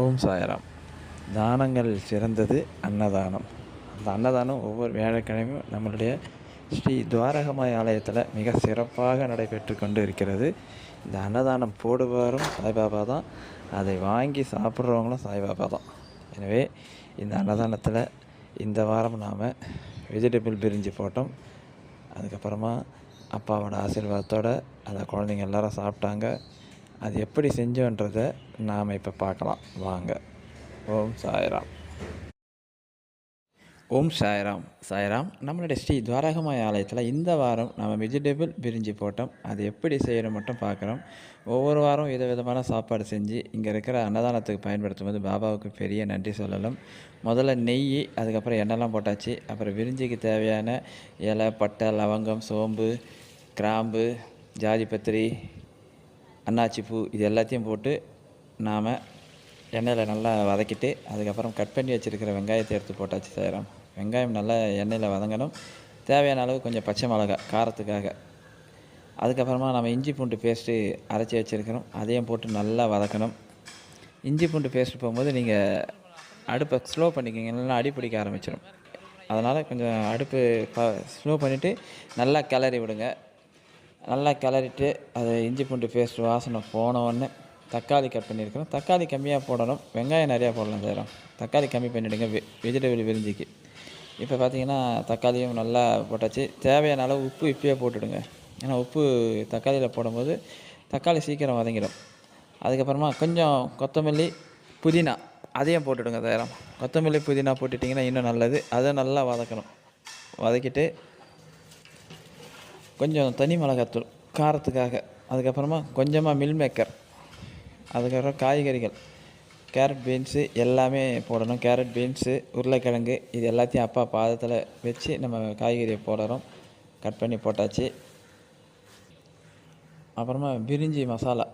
ஓம் சாயராம். தானங்கள் சிறந்தது அன்னதானம். அந்த அன்னதானம் ஒவ்வொரு வியாழக்கிழமையும் நம்மளுடைய ஸ்ரீ துவாரகமாய் ஆலயத்தில் மிக சிறப்பாக நடைபெற்று கொண்டு இருக்கிறது. இந்த அன்னதானம் போடுபவரும் சாய்பாபா தான். அதை வாங்கி சாப்பிட்றவங்களும் சாய்பாபா தான். எனவே இந்த அன்னதானத்தில் இந்த வாரம் நாம் வெஜிடபிள் பிரிஞ்சு போட்டோம். அதுக்கப்புறமா அப்பாவோட ஆசீர்வாதத்தோடு அந்த குழந்தைங்க எல்லாரும் சாப்பிட்டாங்க. அது எப்படி செஞ்சோன்றதை நாம் இப்போ பார்க்கலாம். வாங்க. ஓம் சாய்ராம். ஓம் சாய்ராம். சாய்ராம் நம்மளுடைய ஸ்ரீ துவாரகமாய் ஆலயத்தில் இந்த வாரம் நம்ம வெஜிடபிள் பிரிஞ்சு போட்டோம். அது எப்படி செய்யணும் மட்டும் பார்க்குறோம். ஒவ்வொரு வாரம் வித விதமான சாப்பாடு செஞ்சு இங்கே இருக்கிற அன்னதானத்துக்கு பயன்படுத்தும் போது பாபாவுக்கு பெரிய நன்றி சொல்லலாம். முதல்ல நெய் அதுக்கப்புறம் எண்ணெய்லாம் போட்டாச்சு. அப்புறம் விரிஞ்சிக்கு தேவையான இலை பட்டை லவங்கம் சோம்பு கிராம்பு ஜாதி பத்திரி அன்னாச்சி பூ இது எல்லாத்தையும் போட்டு நாம் எண்ணெயில் நல்லா வதக்கிட்டு அதுக்கப்புறம் கட் பண்ணி வச்சுருக்கிற வெங்காயத்தை எடுத்து போட்டாச்சு செய்கிறோம் வெங்காயம் நல்லா எண்ணெயில் வதங்கணும். தேவையான அளவு கொஞ்சம் பச்சை மிளகா காரத்துக்காக. அதுக்கப்புறமா நம்ம இஞ்சி பூண்டு பேஸ்ட்டு அரைச்சி வச்சுருக்கிறோம். அதையும் போட்டு நல்லா வதக்கணும். இஞ்சி பூண்டு பேஸ்ட் போகும்போது நீங்கள் அடுப்பை ஸ்லோ பண்ணிக்கிங்க இல்லைன்னா அடி பிடிக்க ஆரம்பிச்சிடும் அதனால் கொஞ்சம் அடுப்பு ப ஸ்லோ பண்ணிவிட்டு நல்லா கிளறி விடுங்க. நல்லா கிளறிட்டு அது இஞ்சி பூண்டு பேஸ்ட் வாசனை போனவுடனே தக்காளி கட் பண்ணியிருக்கிறோம். தக்காளி கம்மியாக போடணும். வெங்காயம் நிறையா போடலாம் செய்கிறோம் தக்காளி கம்மி பண்ணிவிடுங்க வெ வெஜிடபிள் விரிஞ்சிக்கு. இப்போ பார்த்தீங்கன்னா தக்காளியும் நல்லா போட்டாச்சு. தேவையான அளவு உப்பு இப்பயே போட்டுடுங்க. ஏன்னா உப்பு தக்காளியில் போடும்போது தக்காளி சீக்கிரம் வதங்கிடும். அதுக்கப்புறமா கொஞ்சம் கொத்தமல்லி புதினா அதையும் போட்டுடுங்க தயாரம் கொத்தமல்லி புதினா போட்டுட்டிங்கன்னா இன்னும் நல்லது. அதை நல்லா வதக்கணும். வதக்கிட்டு கொஞ்சம் தனி மிளகாத்தூள் காரத்துக்காக. அதுக்கப்புறமா கொஞ்சமாக மில் மேக்கர் அதுக்கப்புறம் காய்கறிகள் கேரட் பீன்ஸு எல்லாமே போடணும். கேரட் பீன்ஸு உருளைக்கிழங்கு இது எல்லாத்தையும் அப்பா பாதத்தில் வச்சு நம்ம காய்கறியை போடுறோம். கட் பண்ணி போட்டாச்சு. அப்புறமா பிரிஞ்சி மசாலா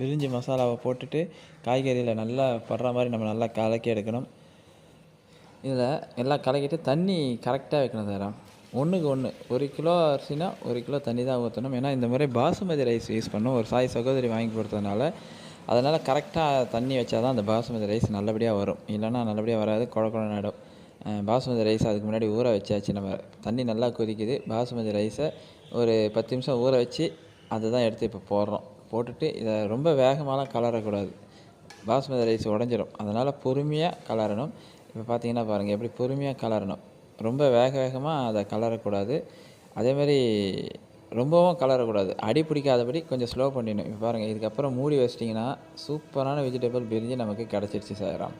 பிரிஞ்சி மசாலாவை போட்டுட்டு காய்கறியில் நல்லா படுற மாதிரி நம்ம நல்லா கலக்கி எடுக்கணும். இதில் எல்லாம் கலக்கிட்டு தண்ணி கரெக்டாக வைக்கணும் சார். ஒன்றுக்கு ஒன்று ஒரு கிலோ அரிசினா ஒரு கிலோ தண்ணி தான் ஊற்றணும் ஏன்னா இந்த முறை பாசுமதி ரைஸ் யூஸ் பண்ணோம். ஒரு சாய் சகோதரி வாங்கி கொடுத்ததுனால அதனால் கரெக்டாக தண்ணி வச்சா தான் அந்த பாசுமதி ரைஸ் நல்லபடியாக வரும். இல்லைன்னா நல்லபடியாக வராது குழக்குழ நடும் பாசுமதி ரைஸ் அதுக்கு முன்னாடி ஊற வச்சாச்சு. நம்ம தண்ணி நல்லா கொதிக்குது. பாசுமதி ரைஸை ஒரு பத்து நிமிஷம் ஊற வச்சு அதை தான் எடுத்து இப்போ போடுறோம். போட்டுட்டு இதை ரொம்ப வேகமாகலாம் கலரக்கூடாது பாசுமதி ரைஸ் உடஞ்சிரும். அதனால் பொறுமையாக கலரணும் இப்போ பார்த்தீங்கன்னா பாருங்கள் எப்படி பொறுமையாக கலரணும் ரொம்ப வேக வேகமாக அதை கலரக்கூடாது. அதேமாரி ரொம்பவும் கலரக்கூடாது. அடி பிடிக்காதபடி கொஞ்சம் ஸ்லோ பண்ணிடணும். இப்போ பாருங்கள் இதுக்கப்புறம் மூடி வச்சிட்டிங்கன்னா சூப்பரான வெஜிடபிள் பிரிஞ்சு நமக்கு கிடச்சிருச்சு சாயராம்.